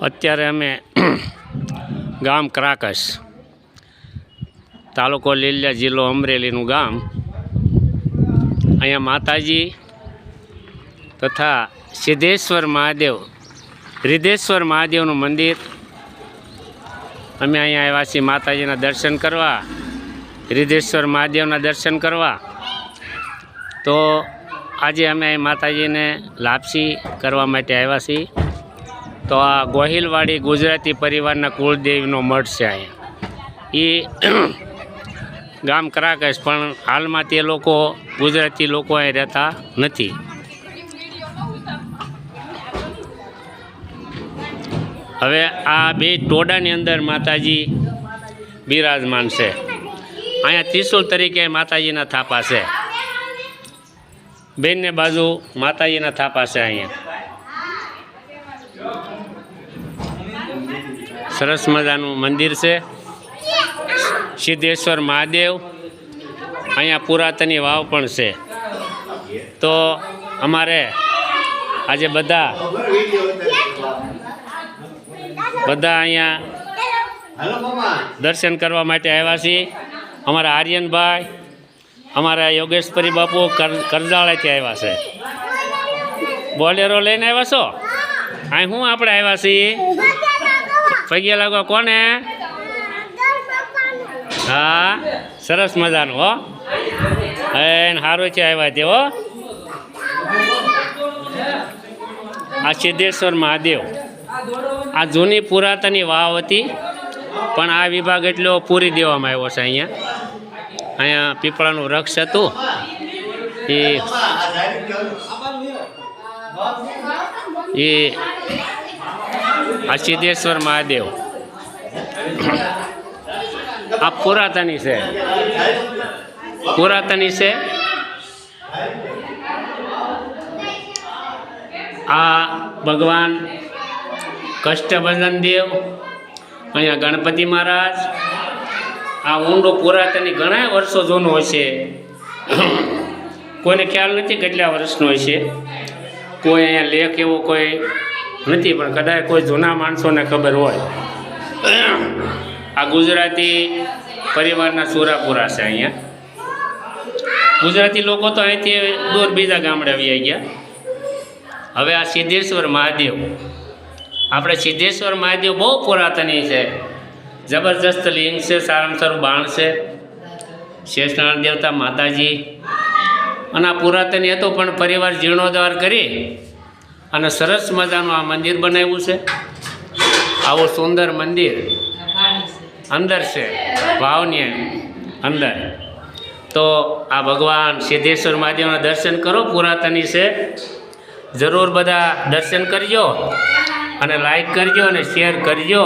અત્યારે અમે ગામ ક્રાકસ. તાલુકો લીલિયા જિલ્લો અમરેલીનું ગામ. અહીંયા માતાજી તથા સિદ્ધેશ્વર મહાદેવ, રિદ્ધેશ્વર મહાદેવનું મંદિર. અમે અહીંયા આવ્યા છીએ માતાજીના દર્શન કરવા, રિદ્ધેશ્વર મહાદેવના દર્શન કરવા. તો આજે અમે અહીં માતાજીને લાપસી કરવા માટે આવ્યા છીએ. તો આ ગોહિલવાડી ગુજરાતી પરિવારના કુળદેવીનો મઠ છે અહીંયા. એ ગામ કરાકશ, પણ હાલમાં તે લોકો ગુજરાતી લોકો અહીં રહેતા નથી. હવે આ બે ટોડાની અંદર માતાજી બિરાજમાન છે. અહીંયા ત્રિશુલ તરીકે માતાજીના થાપા છે. બેનને બાજુ માતાજીના થાપા છે અહીંયા. સરસ મજાનું મંદિર છે. સિદ્ધેશ્વર મહાદેવ. અહીંયા પુરાતની વાવ પણ છે. તો અમારે આજે બધા બધા અહીંયા દર્શન કરવા માટે આવ્યા છીએ. અમારા આર્યનભાઈ, અમારા યોગેશપરી બાપુ કર, કરજાળેથી આવ્યા છે. બોલેરો લઈને આવ્યા છો? અહીં હું આપણે આવ્યા છીએ? પગે લાગો કોને? હા, સરસ મજાનું, હો. એને સારું છે આવ્યા તે, હો. આ સિદ્ધેશ્વર મહાદેવ. આ જૂની પુરાતની વાવ હતી, પણ આ વિભાગ એટલો પૂરી દેવામાં આવ્યો છે અહીંયા. અહીંયા પીપળાનું વૃક્ષ હતું. એ એ આ સિદ્ધેશ્વર મહાદેવ. આ પુરાતની છે. પુરાતની છે. આ ભગવાન કષ્ટભંજન દેવ, અહીંયા ગણપતિ મહારાજ, આ ઊંડો પુરાતની ઘણા વર્ષો જૂનો હશે કોઈને ખ્યાલ નથી કેટલા વર્ષનો હશે કોઈ અહીંયા લેખ એવો કોઈ નથી, પણ કદાચ કોઈ જૂના માણસોને ખબર હોય. આ ગુજરાતી પરિવારના સુરાપુરા છે અહીંયા. ગુજરાતી લોકો તો અહીંથી દૂર બીજા ગામડે આવી ગયા. હવે આ સિદ્ધેશ્વર મહાદેવ. આપણે સિદ્ધેશ્વર મહાદેવ બહુ પુરાતની છે. જબરજસ્ત લિંગ છે સારામાં સારું બાણ છે. શેષનારાયણ દેવતા માતાજી. અને આ પુરાતની હતું પણ પરિવાર જીર્ણોદ્ધાર કરી. અને સરસ મજાનું આ મંદિર બનાવ્યું છે. આવું સુંદર મંદિર અંદર છે ભાવની અંદર. તો આ ભગવાન સિદ્ધેશ્વર મહાદેવના દર્શન કરો, પુરાતની છે. જરૂર બધા દર્શન કરજો અને લાઈક કરજો અને શેર કરજો.